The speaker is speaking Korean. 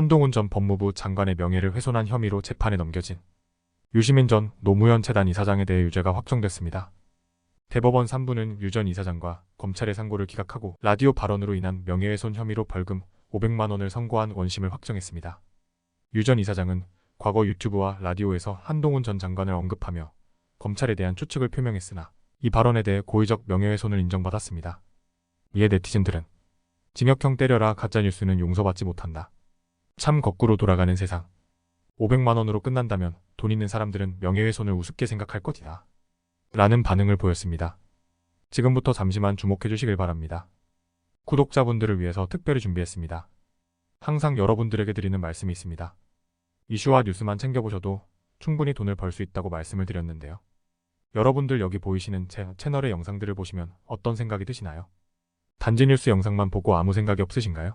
한동훈 전 법무부 장관의 명예를 훼손한 혐의로 재판에 넘겨진 유시민 전 노무현 재단 이사장에 대해 유죄가 확정됐습니다. 대법원 3부는 유 전 이사장과 검찰의 상고를 기각하고 라디오 발언으로 인한 명예훼손 혐의로 벌금 500만 원을 선고한 원심을 확정했습니다. 유 전 이사장은 과거 유튜브와 라디오에서 한동훈 전 장관을 언급하며 검찰에 대한 추측을 표명했으나 이 발언에 대해 고의적 명예훼손을 인정받았습니다. 이에 네티즌들은 징역형 때려라 가짜뉴스는 용서받지 못한다. 참 거꾸로 돌아가는 세상. 500만 원으로 끝난다면 돈 있는 사람들은 명예훼손을 우습게 생각할 것이다. 라는 반응을 보였습니다. 지금부터 잠시만 주목해 주시길 바랍니다. 구독자분들을 위해서 특별히 준비했습니다. 항상 여러분들에게 드리는 말씀이 있습니다. 이슈와 뉴스만 챙겨보셔도 충분히 돈을 벌 수 있다고 말씀을 드렸는데요. 여러분들 여기 보이시는 제 채널의 영상들을 보시면 어떤 생각이 드시나요? 단지 뉴스 영상만 보고 아무 생각이 없으신가요?